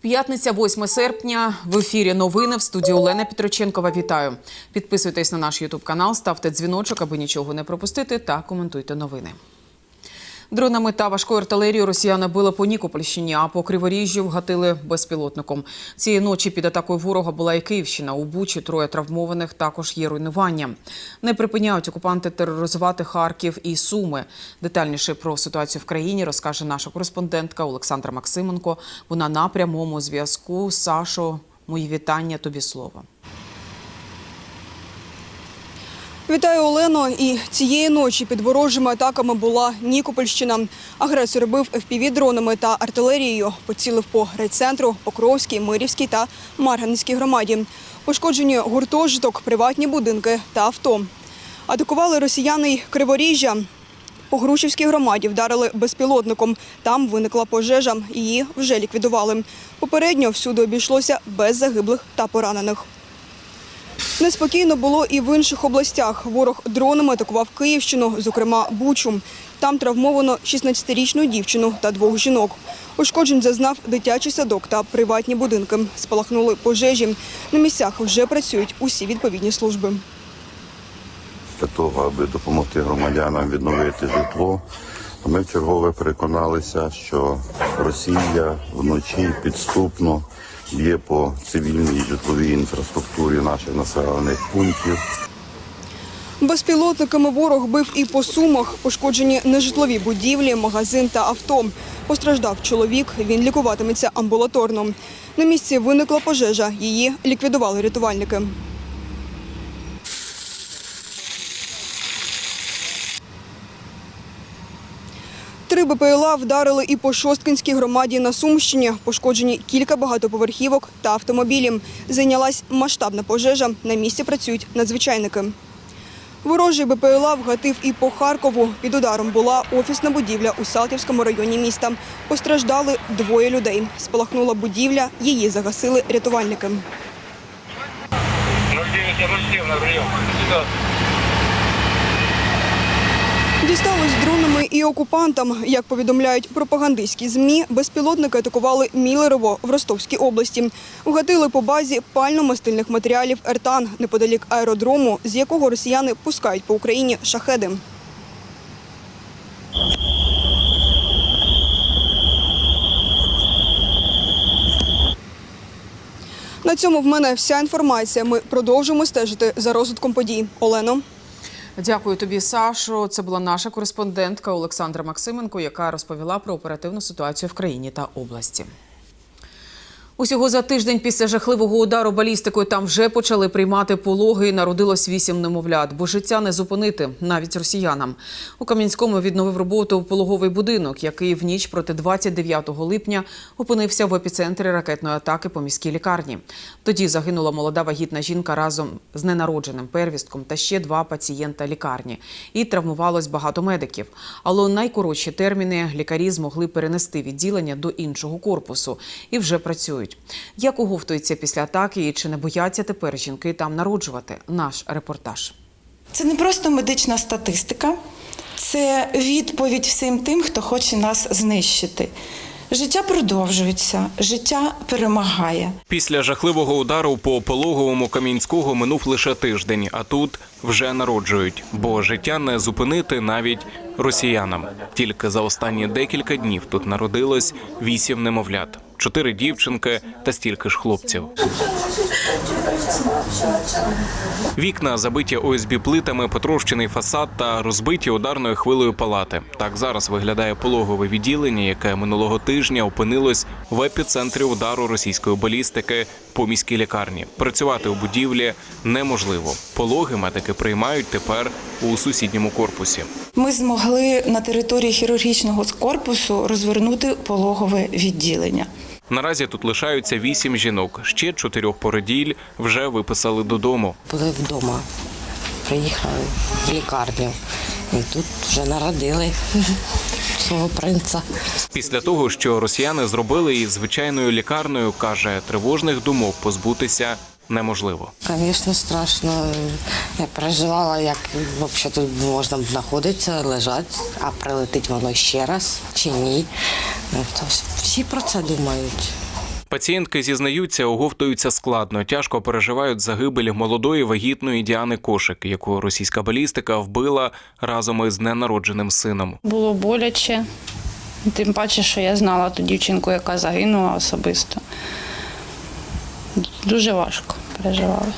П'ятниця, 8 серпня. В ефірі новини в студії Олена Петроченкова. Вітаю. Підписуйтесь на наш Ютуб канал, ставте дзвіночок, аби нічого не пропустити, та коментуйте новини. Дронами та важкою артилерією росіяни били по Нікопольщині, а по Криворіжжю вгатили безпілотником. Цієї ночі під атакою ворога була і Київщина. У Бучі троє травмованих, також є руйнування. Не припиняють окупанти тероризувати Харків і Суми. Детальніше про ситуацію в країні розкаже наша кореспондентка Олександра Максименко. Вона на прямому зв'язку. Сашо, мої вітання, тобі слово. Вітаю Олено. І цієї ночі під ворожими атаками була Нікопольщина. Агресор бив FPV-дронами та артилерією. Поцілив по райцентру, Покровській, Мирівській та Марганецькій громаді. Пошкоджені гуртожиток, приватні будинки та авто. Атакували росіяни й Криворіжжя. По Грушівській громаді вдарили безпілотником. Там виникла пожежа. Її вже ліквідували. Попередньо всюди обійшлося без загиблих та поранених. Неспокійно було і в інших областях. Ворог дронами атакував Київщину, зокрема Бучу. Там травмовано 16-річну дівчину та двох жінок. Ушкоджень зазнав дитячий садок та приватні будинки. Спалахнули пожежі. На місцях вже працюють усі відповідні служби. для того, аби допомогти громадянам відновити житло. Ми вчергове переконалися, що Росія вночі підступно б'є по цивільній житловій інфраструктурі наших населених пунктів. Безпілотниками ворог бив і по сумах. Пошкоджені нежитлові будівлі, магазин та авто. Постраждав чоловік. Він лікуватиметься амбулаторно. На місці виникла пожежа. Її ліквідували рятувальники. БПЛА вдарили і по Шосткинській громаді на Сумщині. Пошкоджені кілька багатоповерхівок та автомобілів. Зайнялась масштабна пожежа. На місці працюють надзвичайники. Ворожий БПЛА вгатив і по Харкову. Під ударом була офісна будівля у Салтівському районі міста. Постраждали двоє людей. Спалахнула будівля, її загасили рятувальники. 0907 на прием. Дісталось дронами і окупантам. Як повідомляють пропагандистські ЗМІ, безпілотники атакували Мілерово в Ростовській області. Вгатили по базі пально-мастильних матеріалів «Ертан» неподалік аеродрому, з якого росіяни пускають по Україні шахеди. На цьому в мене вся інформація. Ми продовжимо стежити за розвитком подій. Олено. Дякую тобі, Сашо. Це була наша кореспондентка Олександра Максименко, яка розповіла про оперативну ситуацію в країні та області. Усього за тиждень після жахливого удару балістикою там вже почали приймати пологи і народилось вісім немовлят, бо життя не зупинити навіть росіянам. У Кам'янському відновив роботу пологовий будинок, який в ніч проти 29 липня опинився в епіцентрі ракетної атаки по міській лікарні. Тоді загинула молода вагітна жінка разом з ненародженим первістком та ще два пацієнта лікарні. І травмувалось багато медиків. Але найкоротші терміни лікарі змогли перенести відділення до іншого корпусу і вже працюють. Як оговтуються після атаки і чи не бояться тепер жінки там народжувати? Наш репортаж. Це не просто медична статистика, це відповідь всім тим, хто хоче нас знищити. Життя продовжується, життя перемагає. Після жахливого удару по пологовому Кам'янського минув лише тиждень, а тут вже народжують, бо життя не зупинити навіть росіянам. Тільки за останні декілька днів тут народилось вісім немовлят, чотири дівчинки та стільки ж хлопців. Вікна забиті ОСБ плитами, потрощений фасад та розбиті ударною хвилею палати. Так зараз виглядає пологове відділення, яке минулого тижня опинилось в епіцентрі удару російської балістики по міській лікарні. Працювати у будівлі неможливо. Пологи медики приймають тепер у сусідньому корпусі. Ми змогли на території хірургічного корпусу розвернути пологове відділення. Наразі тут лишаються вісім жінок. Ще чотирьох породіль вже виписали додому. були вдома. Приїхали в лікарню. І тут вже народили свого принца. Після того, що росіяни зробили із звичайною лікарнею, каже, тривожних думок позбутися неможливо. Звісно, страшно. Я переживала, як взагалі тут можна знаходитися, лежати, а прилетить воно ще раз чи ні. Ну, всі про це думають. Пацієнтки зізнаються, оговтуються складно, тяжко переживають загибель молодої вагітної Діани Кошик, яку російська балістика вбила разом із ненародженим сином. Було боляче. Тим паче, що я знала ту дівчинку, яка загинула особисто. Дуже важко переживали.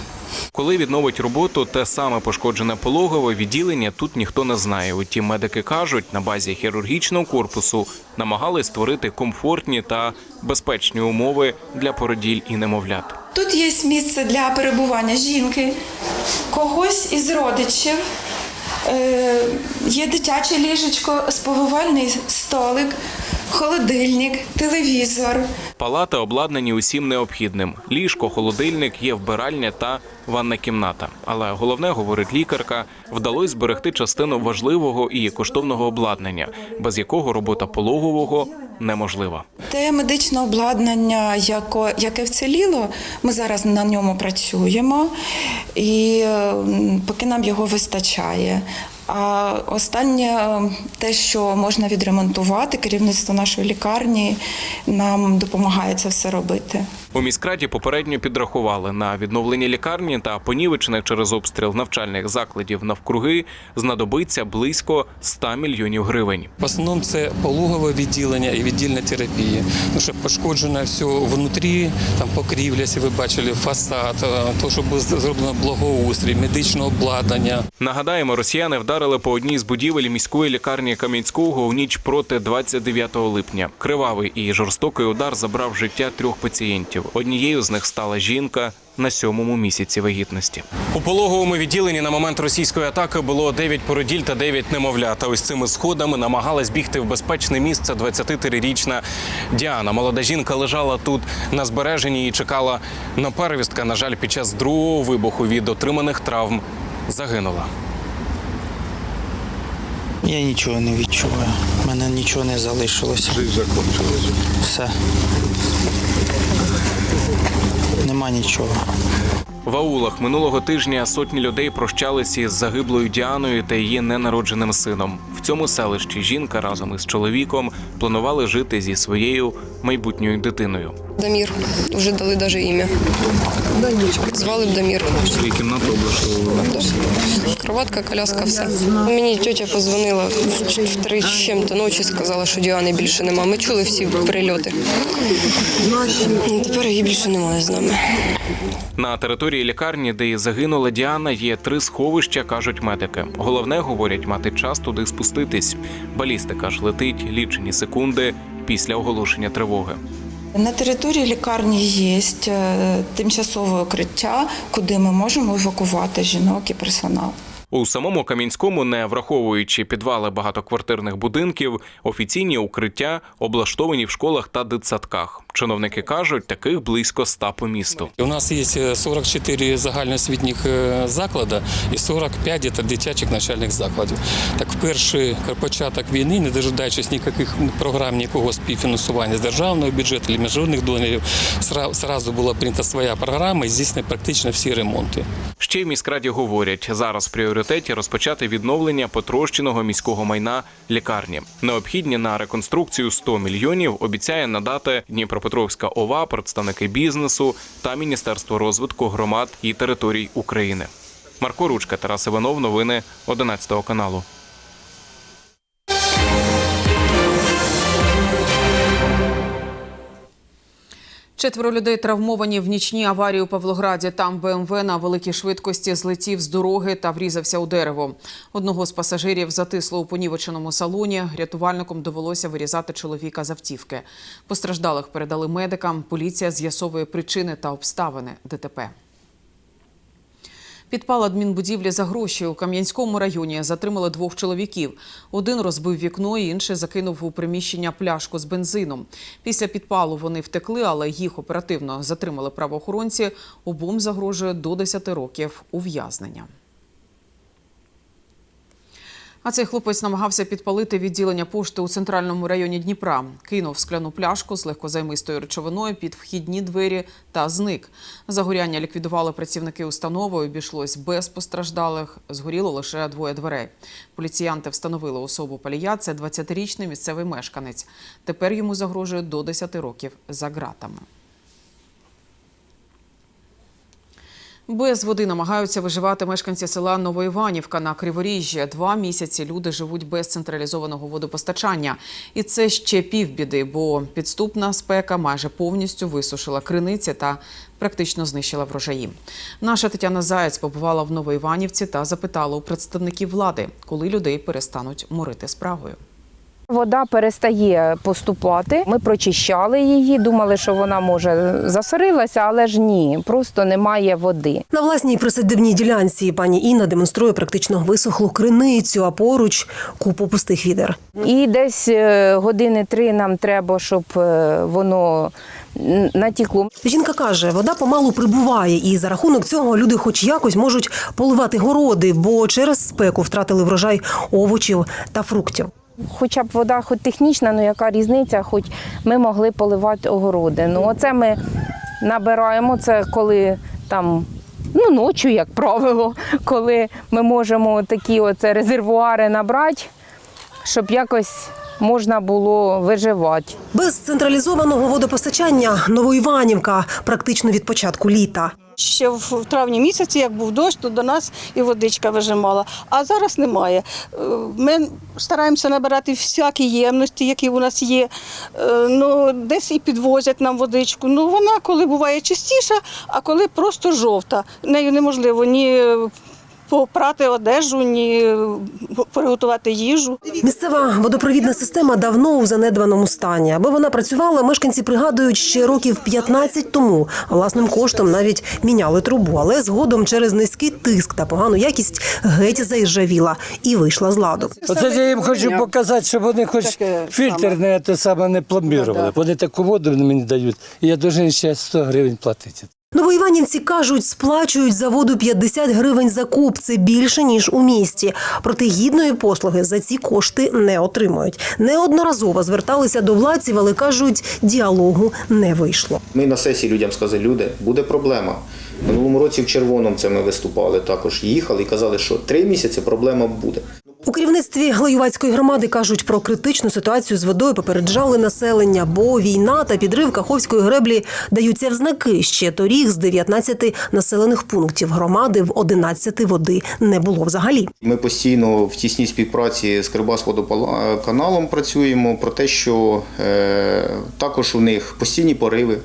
Коли відновить роботу те саме пошкоджене пологове відділення, тут ніхто не знає. Утім, медики кажуть, на базі хірургічного корпусу намагались створити комфортні та безпечні умови для породіль і немовлят. Тут є місце для перебування жінки, когось із родичів. Е, Є дитяче ліжечко, сповивальний столик, холодильник, телевізор. Палати обладнані усім необхідним: ліжко, холодильник, є вбиральня та ванна кімната. Але головне, говорить лікарка, вдалося зберегти частину важливого і коштовного обладнання, без якого робота пологового неможлива. Те медичне обладнання, яке вціліло, ми зараз на ньому працюємо, і поки нам його вистачає. А останнє е, те, що можна відремонтувати, керівництво нашої лікарні нам допомагає це все робити. У міськраді попередньо підрахували на відновлення лікарні та понівечених через обстріл навчальних закладів навкруги знадобиться близько 100 мільйонів гривень. В основному це пологове відділення і віддільна терапія. Ну, що пошкоджено все внутрі, там покрівля, якщо ви бачили, фасад, е, то, що було зроблено благоустрій, медичне обладнання. Нагадаємо, росіяни вдарили по одній з будівель міської лікарні Кам'янського у ніч проти 29 липня. Кривавий і жорстокий удар забрав життя трьох пацієнтів. Однією з них стала жінка на сьомому місяці вагітності. У пологовому відділенні на момент російської атаки було 9 породіль та 9 немовлят. А ось цими сходами намагалась бігти в безпечне місце 23-річна Діана. Молода жінка лежала тут на збереженні і чекала на перевістка. На жаль, під час другого вибуху від отриманих травм загинула. Я нічого не відчуваю. У мене нічого не залишилося. Все. Нема нічого. В аулах минулого тижня сотні людей прощалися із загиблою Діаною та її ненародженим сином. В цьому селищі жінка разом із чоловіком планували жити зі своєю майбутньою дитиною. Дамір. Вже дали навіть ім'я. Звали б Дамір. Свою кімнату облаштовували. Кроватка, коляска, все. Мені тетя позвонила в три з чим-то ночі, сказала, що Діани більше нема. Ми чули всі прильоти. Тепер її більше немає з нами. На території лікарні, де і загинула Діана, є три сховища, кажуть медики. Головне, говорять, мати час туди спуститись. Балістика ж летить лічені секунди після оголошення тривоги. На території лікарні є е, тимчасове укриття, куди ми можемо евакувати жінок і персонал. У самому Кам'янському, не враховуючи підвали багатоквартирних будинків, офіційні укриття облаштовані в школах та дитсадках. Чиновники кажуть, таких близько ста по місту. У нас є 44 загальноосвітніх е, заклади і 45 діта- дитячих навчальних закладів. Так, в перший початок війни, не дожидаючись ніяких програм, ніякого співфінансування з державного бюджету чи міжнародних донорів, зразу була прийнята своя програма і здійснені практично всі ремонти. Ще в міськраді говорять, зараз в пріоритеті розпочати відновлення потрощеного міського майна лікарні. Необхідні на реконструкцію 100 мільйонів обіцяє надати Дніпропетровська ОВА, представники бізнесу та Міністерство розвитку громад і територій України. Марко Ручка, Тарас Іванов, новини 11 каналу. Четверо людей травмовані в нічній аварії у Павлограді. Там БМВ на великій швидкості злетів з дороги та врізався у дерево. Одного з пасажирів затисло у понівеченому салоні. Рятувальникам довелося вирізати чоловіка з автівки. Постраждалих передали медикам. Поліція з'ясовує причини та обставини ДТП. Підпал адмінбудівлі за гроші у Кам'янському районі затримали двох чоловіків. Один розбив вікно, інший закинув у приміщення пляшку з бензином. Після підпалу вони втекли, але їх оперативно затримали правоохоронці. Обом загрожує до 10 років ув'язнення. А цей хлопець намагався підпалити відділення пошти у центральному районі Дніпра. Кинув скляну пляшку з легкозаймистою речовиною під вхідні двері та зник. Загоряння ліквідували працівники установи. Обійшлось без постраждалих. Згоріло лише двоє дверей. Поліціянти встановили особу палія. Це 20-річний місцевий мешканець. Тепер йому загрожує до 10 років за ґратами. Без води намагаються виживати мешканці села Новоіванівка на Криворіжжі. Два місяці люди живуть без централізованого водопостачання. І це ще півбіди, бо підступна спека майже повністю висушила криниці та практично знищила врожаї. Наша Тетяна Заєць побувала в Новоіванівці та запитала у представників влади, коли людей перестануть морити справою. Вода перестає поступати. Ми прочищали її, думали, що вона може засорилася, але ж ні, просто немає води. На власній присадибній ділянці пані Інна демонструє практично висохлу криницю, а поруч купу пустих відер. І десь е, години три нам треба, щоб е, воно натікло. Жінка каже, вода помалу прибуває, і за рахунок цього люди, хоч якось, можуть поливати городи, бо через спеку втратили врожай овочів та фруктів. Хоча б вода, хоч технічна, ну яка різниця, хоч ми могли поливати огороди. Ну, оце ми набираємо це, коли там. Ну, ночі, як правило, коли ми можемо такі оце резервуари набрати, щоб якось можна було виживати. Без централізованого водопостачання Новоіванівка практично від початку літа. Ще в травні місяці, як був дощ, то до нас і водичка вижимала. А зараз немає. Е, Ми стараємося набирати всякі ємності, які у нас є. Е, Ну, десь і підвозять нам водичку. Ну, вона коли буває чистіша, а коли просто жовта. Нею неможливо ні попрати одежу, ні приготувати їжу. Місцева водопровідна система давно у занедбаному стані. Аби вона працювала, мешканці пригадують ще років 15 тому. Власним коштом навіть міняли трубу, але згодом через низький тиск та погану якість геть заіржавіла і вийшла з ладу. Оце я їм хочу показати, щоб вони хоч фільтр не те саме не пломбірували. Вони таку воду мені дають, і я должен ще 100 гривень платити. Новоіванівці кажуть, сплачують за воду 50 гривень за куб. Це більше ніж у місті. Проте гідної послуги за ці кошти не отримують. Неодноразово зверталися до владців, але кажуть, діалогу не вийшло. Ми на сесії людям сказали, люди, буде проблема. Минулому році в червоному це ми виступали, також їхали і казали, що три місяці проблема буде. У керівництві Глаювацької громади кажуть про критичну ситуацію з водою. Попереджали населення, бо війна та підрив Каховської греблі даються в знаки. Ще торік з 19 населених пунктів громади в 11 води не було взагалі. Ми постійно в тісній співпраці з Кривбасводоканалом працюємо про те, що е, також у них постійні пориви,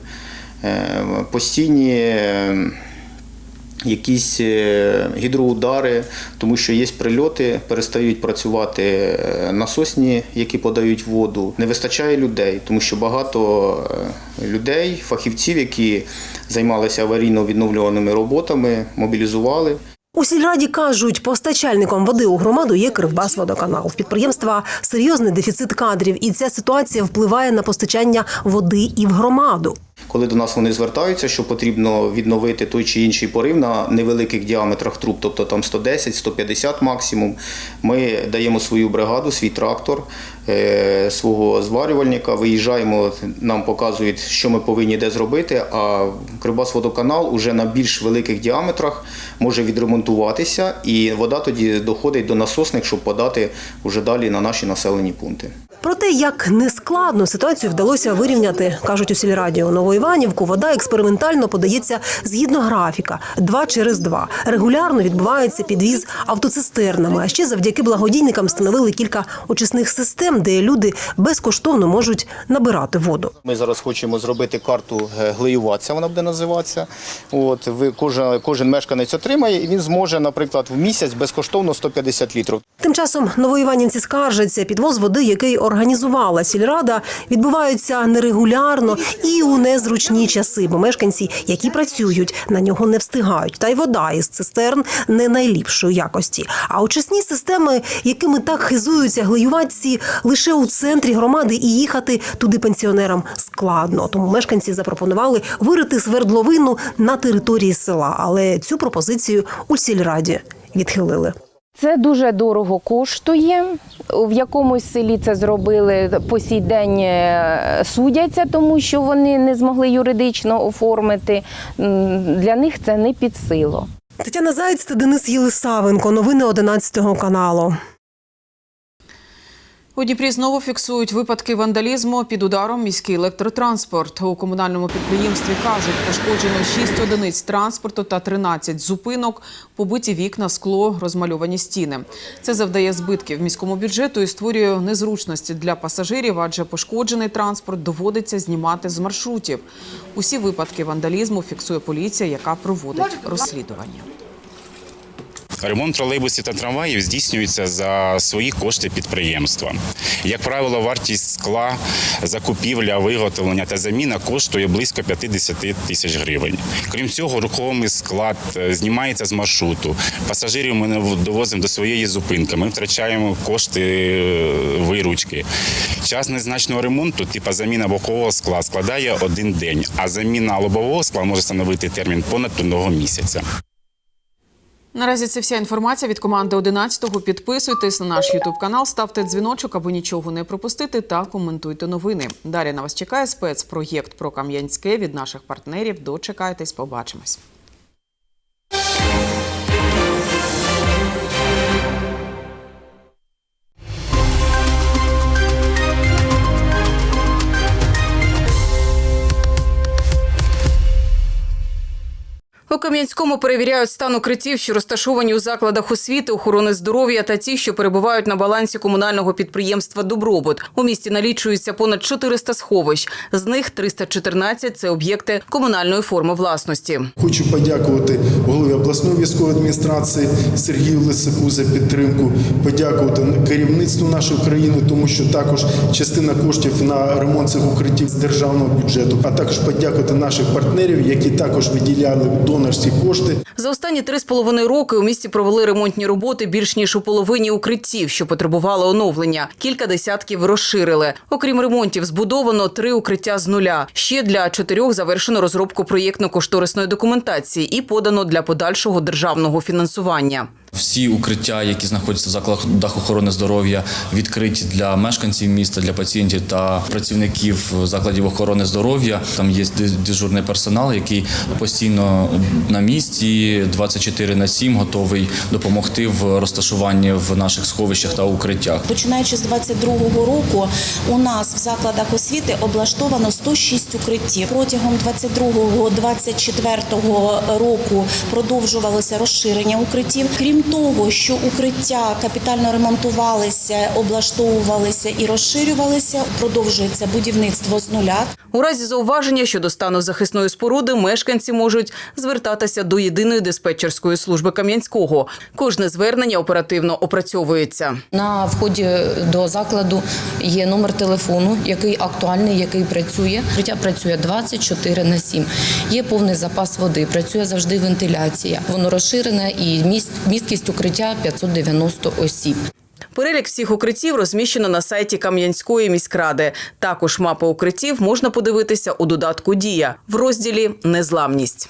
е, постійні. Якісь е, гідроудари, тому що є прильоти, перестають працювати е, насосні, які подають воду. Не вистачає людей, тому що багато е, людей, фахівців, які займалися аварійно-відновлюваними роботами, мобілізували. У сільраді кажуть, постачальником води у громаду є Кривбасводоканал. В підприємства серйозний дефіцит кадрів, і ця ситуація впливає на постачання води і в громаду. Коли до нас вони звертаються, що потрібно відновити той чи інший порив на невеликих діаметрах труб, тобто там 110-150 максимум, ми даємо свою бригаду, свій трактор, е, свого зварювальника, виїжджаємо, нам показують, що ми повинні де зробити, а Кривбасводоканал уже на більш великих діаметрах може відремонтуватися, і вода тоді доходить до насосних, щоб подати вже далі на наші населені пункти. Про те, як нескладно ситуацію вдалося вирівняти, кажуть у сільраді. У Новоіванівку вода експериментально подається згідно графіка два через два. Регулярно відбувається підвіз автоцистернами. А ще завдяки благодійникам встановили кілька очисних систем, де люди безкоштовно можуть набирати воду. Ми зараз хочемо зробити карту е, глиюватися, вона буде називатися. От ви кожен, кожен мешканець отримає, і він зможе, наприклад, в місяць безкоштовно 150 літрів. Тим часом новоіванівці скаржаться, підвоз води, який організувала сільрада, відбувається нерегулярно і у незручні часи, бо мешканці, які працюють, на нього не встигають. Та й вода із цистерн не найліпшої якості. А очисні системи, якими так хизуються глиюватці, лише у центрі громади і їхати туди пенсіонерам складно. Тому мешканці запропонували вирити свердловину на території села, але цю пропозицію у сільраді відхилили. Це дуже дорого коштує. В якомусь селі це зробили по сій день е, судяться, тому що вони не змогли юридично оформити. Для них це не під силу. Тетяна Заєць та Денис Єлисавенко. Новини 11 каналу. У Дніпрі знову фіксують випадки вандалізму під ударом міський електротранспорт. У комунальному підприємстві кажуть, пошкоджено 6 одиниць транспорту та 13 зупинок, побиті вікна, скло, розмальовані стіни. Це завдає збитків міському бюджету і створює незручності для пасажирів, адже пошкоджений транспорт доводиться знімати з маршрутів. Усі випадки вандалізму фіксує поліція, яка проводить розслідування. Ремонт тролейбусів та трамваїв здійснюється за свої кошти підприємства. Як правило, вартість скла, закупівля, виготовлення та заміна коштує близько 50 тисяч гривень. Крім цього, рухомий склад е, знімається з маршруту. Пасажирів ми не довозимо до своєї зупинки. Ми втрачаємо кошти е, виручки. Час незначного ремонту, типу заміна бокового скла, складає один день, а заміна лобового скла може становити термін понад одного місяця. Наразі це вся інформація від команди 11-го. Підписуйтесь на наш Ютуб канал, ставте дзвіночок, аби нічого не пропустити, та коментуйте новини. Далі на вас чекає спецпроєкт про Кам'янське від наших партнерів. Дочекайтесь, побачимось. Кам'янському перевіряють стан укриттів, що розташовані у закладах освіти, охорони здоров'я та ті, що перебувають на балансі комунального підприємства Добробут. У місті налічується понад 400 сховищ. З них 314 – це об'єкти комунальної форми власності. Хочу подякувати голові обласної військової адміністрації Сергію Лисаку за підтримку. Подякувати керівництву нашої країни, тому що також частина коштів на ремонт цих укриттів з державного бюджету. А також подякувати наших партнерів, які також виділяли донорські кошти. За останні три з половиною роки у місті провели ремонтні роботи більш ніж у половині укриттів, що потребували оновлення. Кілька десятків розширили. Окрім ремонтів, збудовано три укриття з нуля. Ще для чотирьох завершено розробку проєктно-кошторисної документації і подано для подальшого державного фінансування. Всі укриття, які знаходяться в закладах охорони здоров'я, відкриті для мешканців міста, для пацієнтів та працівників закладів охорони здоров'я. Там є дежурний персонал, який постійно на місці 24 на 7 готовий допомогти в розташуванні в наших сховищах та укриттях. Починаючи з 22-го року, у нас в закладах освіти облаштовано 106 укриттів. Протягом 22-24 року продовжувалося розширення укриттів. Крім того, що укриття капітально ремонтувалися, облаштовувалися і розширювалися, продовжується будівництво з нуля. У разі зауваження щодо стану захисної споруди мешканці можуть звертатися до єдиної диспетчерської служби Кам'янського. Кожне звернення оперативно опрацьовується. На вході до закладу є номер телефону, який актуальний, який працює. Життя працює 24 на 7. Є повний запас води, працює завжди вентиляція. Воно розширене і міст, місткість укриття 590 осіб. Перелік всіх укриттів розміщено на сайті Кам'янської міськради. Також мапу укриттів можна подивитися у додатку Дія в розділі Незламність.